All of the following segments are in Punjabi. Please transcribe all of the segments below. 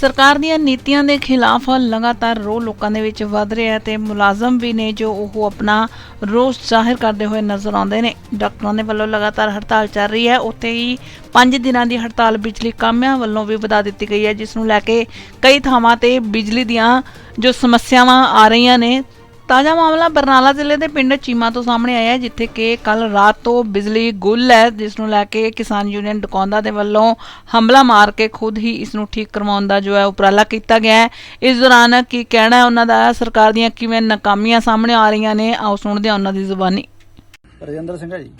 ਸਰਕਾਰ ਦੀਆਂ ਨੀਤੀਆਂ ਦੇ ਖਿਲਾਫ ਲਗਾਤਾਰ ਰੋਹ ਲੋਕਾਂ ਦੇ ਵਿੱਚ ਵੱਧ ਰਿਹਾ ਹੈ ਤੇ ਮੁਲਾਜ਼ਮ ਵੀ ਨੇ ਜੋ ਉਹ ਆਪਣਾ ਰੋਸ ਜ਼ਾਹਿਰ ਕਰਦੇ ਹੋਏ ਨਜ਼ਰ ਆਉਂਦੇ ਨੇ। ਡਾਕਟਰਾਂ ਦੇ ਵੱਲੋਂ ਲਗਾਤਾਰ ਹੜਤਾਲ ਚੱਲ ਰਹੀ ਹੈ। ਉੱਥੇ ਹੀ 5 ਦਿਨਾਂ ਦੀ ਹੜਤਾਲ ਬਿਜਲੀ ਕਾਮਿਆਂ ਵੱਲੋਂ ਵੀ ਵਧਾ ਦਿੱਤੀ ਗਈ ਹੈ, ਜਿਸ ਨੂੰ ਲੈ ਕੇ ਕਈ ਥਾਵਾਂ ਤੇ ਬਿਜਲੀ ਦੀਆਂ ਜੋ ਸਮੱਸਿਆਵਾਂ ਆ ਰਹੀਆਂ ਨੇ ਤਾਜ਼ਾ ਮਾਮਲਾ ਬਰਨਾਲਾ ਜ਼ਿਲ੍ਹੇ ਦੇ ਪਿੰਡ ਚੀਮਾ ਤੋਂ ਸਾਹਮਣੇ ਆਇਆ ਹੈ ਜਿੱਥੇ ਕਿ ਕੱਲ ਰਾਤ ਤੋਂ ਬਿਜਲੀ ਗੁੱਲ ਹੈ ਜਿਸ ਨੂੰ ਲੈ ਕੇ ਕਿਸਾਨ ਯੂਨੀਅਨ ਦੁਕਾਨਦਾਰ ਦੇ ਵੱਲੋਂ ਹਮਲਾ ਮਾਰ ਕੇ ਖੁਦ ਹੀ ਇਸ ਨੂੰ ਠੀਕ ਕਰਵਾਉਣ ਦਾ ਜੋ ਹੈ ਉਪਰਾਲਾ ਕੀਤਾ ਗਿਆ ਹੈ। ਇਸ ਦੌਰਾਨ ਕੀ ਕਹਿਣਾ ਹੈ ਉਹਨਾਂ ਦਾ? ਸਰਕਾਰ ਦੀਆਂ ਕਿਵੇਂ ਨਾਕਾਮੀਆਂ ਸਾਹਮਣੇ ਆ ਰਹੀਆਂ ਨੇ? ਆਓ ਸੁਣਦੇ ਹਾਂ ਉਹਨਾਂ ਦੀ ਜ਼ੁਬਾਨੀ। ਰਜਿੰਦਰ ਸਿੰਘ ਹੈ ਜੀ।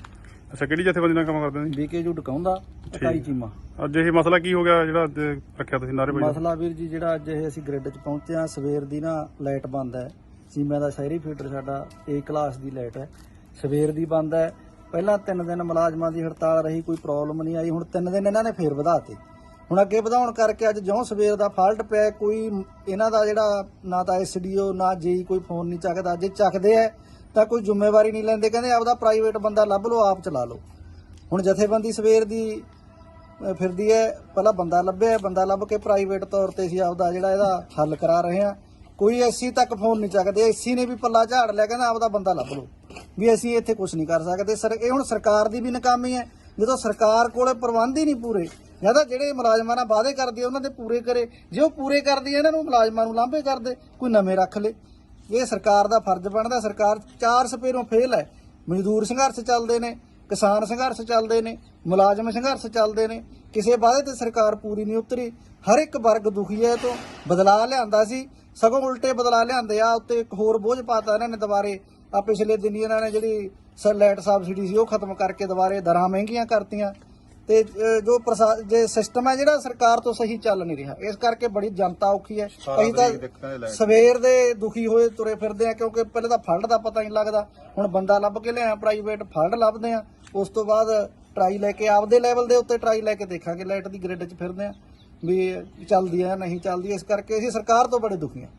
ਅੱਛਾ ਕਿਹੜੀ ਜਥੇਬੰਦੀ ਨਾਲ ਕੰਮ ਕਰਦੇ ਨੇ? ਬੀਕੇਯੂ ਡਕਾਉਂਦਾ ਇਕਾਈ ਚੀਮਾ। ਅੱਜ ਇਹ ਮਸਲਾ ਕੀ ਹੋ ਗਿਆ ਜਿਹੜਾ ਅੱਜ ਰੱਖਿਆ ਤੁਸੀਂ ਨਾਰੇ ਭਾਈ ਮਸਲਾ ਵੀਰ ਜੀ ਜਿਹੜਾ ਅੱਜ ਇਹ ਅਸੀਂ ਗ੍ਰਿਡ 'ਚ ਪਹੁੰਚੇ ਆ ਸਵੇਰ ਦੀ ਨਾ ਲਾਈਟ ਬੰਦ ਹੈ। ਚੀਮਾ ਦਾ ਸ਼ਹਿਰੀ ਫੀਟਰ ਸਾਡਾ ਏ ਕਲਾਸ ਦੀ ਲਾਈਟ ਹੈ। ਸਵੇਰ ਦੀ ਬੰਦ ਹੈ। ਪਹਿਲਾਂ ਤਿੰਨ ਦਿਨ ਮੁਲਾਜ਼ਮਾਂ ਦੀ ਹੜਤਾਲ ਰਹੀ, ਕੋਈ ਪ੍ਰੋਬਲਮ ਨਹੀਂ ਆਈ। ਹੁਣ ਤਿੰਨ ਦਿਨ ਇਹਨਾਂ ਨੇ ਫੇਰ ਵਧਾਤੇ। ਹੁਣ ਅੱਗੇ ਵਧਾਉਣ ਕਰਕੇ ਅੱਜ ਜਿਉਂ ਸਵੇਰ ਦਾ ਫਾਲਟ ਪਿਆ ਕੋਈ ਇਹਨਾਂ ਦਾ ਜਿਹੜਾ ਨਾ ਤਾਂ ਐਸਡੀਓ ਨਾ ਜੇਈ ਕੋਈ ਫੋਨ ਨਹੀਂ ਚੱਕਦਾ। ਜੇ ਚੱਕਦੇ ਆ ਤਾਂ ਕੋਈ ਜ਼ਿੰਮੇਵਾਰੀ ਨਹੀਂ ਲੈਂਦੇ। ਕਹਿੰਦੇ ਆਪਦਾ ਪ੍ਰਾਈਵੇਟ ਬੰਦਾ ਲੱਭ ਲਓ, ਆਪ ਚਲਾ ਲਓ। ਹੁਣ ਜਥੇਬੰਦੀ ਸਵੇਰ ਦੀ ਫਿਰਦੀ ਹੈ। ਪਹਿਲਾਂ ਬੰਦਾ ਲੱਭਿਆ, ਬੰਦਾ ਲੱਭ ਕੇ ਪ੍ਰਾਈਵੇਟ ਤੌਰ ਤੇ ਅਸੀਂ ਆਪਦਾ ਜਿਹੜਾ ਇਹਦਾ ਹੱਲ ਕਰਾ ਰਹੇ ਹਾਂ। ਕੋਈ ਐਸੀ ਤੱਕ ਫੋਨ ਨਹੀਂ ਚੱਕਦੇ। ਐਸੀ ਨੇ ਵੀ ਪੱਲਾ ਝਾੜ ਲਿਆ, ਕਹਿੰਦਾ ਆਪਦਾ ਬੰਦਾ ਲੱਭ ਲਓ। ਵੀ ਅਸੀਂ ਇੱਥੇ ਕੁਝ ਨਹੀਂ ਕਰ ਸਕਦੇ। ਸਰ, ਇਹ ਹੁਣ ਸਰਕਾਰ ਦੀ ਵੀ ਨਕਾਮੀ ਹੈ। ਜਦੋਂ ਸਰਕਾਰ ਕੋਲੇ ਪ੍ਰਬੰਧ ਹੀ ਨਹੀਂ ਪੂਰੇ, ਜਾਂ ਤਾਂ ਜਿਹੜੇ ਮੁਲਾਜ਼ਮਾਂ ਨਾਲ ਵਾਅਦੇ ਕਰਦੀ ਉਹਨਾਂ ਦੇ ਪੂਰੇ ਕਰੇ। ਜੇ ਉਹ ਪੂਰੇ ਕਰਦੀ ਹੈ ਇਹਨਾਂ ਨੂੰ ਮੁਲਾਜ਼ਮਾਂ ਨੂੰ ਲਾਂਭੇ ਕਰਦੇ ਕੋਈ ਨਵੇਂ ਰੱਖ ਲੇ। ਇਹ ਸਰਕਾਰ ਦਾ ਫਰਜ਼ ਬਣਦਾ। ਸਰਕਾਰ ਚਾਰ ਸਪੇਰੋਂ ਫੇਲ ਹੈ। ਮਜ਼ਦੂਰ ਸੰਘਰਸ਼ ਚੱਲਦੇ ਨੇ, ਕਿਸਾਨ ਸੰਘਰਸ਼ ਚੱਲਦੇ ਨੇ, ਮੁਲਾਜ਼ਮ ਸੰਘਰਸ਼ ਚੱਲਦੇ ਨੇ। ਕਿਸੇ ਵਾਅਦੇ ਤੇ ਸਰਕਾਰ ਪੂਰੀ ਨਹੀਂ ਉਤਰੀ। ਹਰ ਇੱਕ ਵਰਗ ਦੁਖੀ ਹੈ ਤੋਂ। ਬਦਲਾਅ ਲਿਆਂਦਾ ਸੀ। ਸਗੋਂ ਉਲਟੇ ਬਦਲਾਅ ਲਿਆਂਦੇ ਆ ਉੱਤੇ ਇੱਕ ਹੋਰ ਬੋਝ ਪਾਤਾ ਇਹਨਾਂ ਨੇ ਦੁਬਾਰੇ। ਆ ਪਿਛਲੇ ਦਿਨੀ ਇਹਨਾਂ ਨੇ ਜਿਹੜੀ ਸੈਲੈਟ ਸਬਸਿਡੀ ਸੀ ਉਹ ਖਤਮ ਕਰਕੇ ਦੁਬਾਰੇ ਦਰਾਂ ਮਹਿੰਗੀਆਂ ਕਰਤੀਆਂ। ਤੇ ਜੋ ਜੇ ਸਿਸਟਮ ਹੈ ਜਿਹੜਾ ਸਰਕਾਰ ਤੋਂ ਸਹੀ ਚੱਲ ਨਹੀਂ ਰਿਹਾ ਇਸ ਕਰਕੇ ਬੜੀ ਜਨਤਾ ਔਖੀ ਹੈ। ਅਸੀਂ ਤਾਂ ਸਵੇਰ ਦੇ ਦੁਖੀ ਹੋਏ ਤੁਰੇ ਫਿਰਦੇ ਆ ਕਿਉਂਕਿ ਪਹਿਲੇ ਤਾਂ ਫੰਡ ਦਾ ਪਤਾ ਨਹੀਂ ਲੱਗਦਾ। ਹੁਣ ਬੰਦਾ ਲੱਭ ਕੇ ਲਿਆ ਪ੍ਰਾਈਵੇਟ ਫੰਡ ਲੱਭਦੇ ਆ। ਉਸ ਤੋਂ ਬਾਅਦ ਟਰਾਈ ਲੈ ਕੇ ਆਪਦੇ ਲੈਵਲ ਦੇ ਉੱਤੇ ਟਰਾਈ ਲੈ ਕੇ ਦੇਖਾਂਗੇ ਲਾਈਟ ਦੀ ਗ੍ਰਿਡ 'ਚ ਫਿਰਦੇ ਆ। ਵੀ ਚੱਲਦੀ ਹੈ ਨਹੀਂ ਚੱਲਦੀ ਇਸ ਕਰਕੇ ਅਸੀਂ ਸਰਕਾਰ ਤੋਂ ਬੜੇ ਦੁਖੀ ਹਾਂ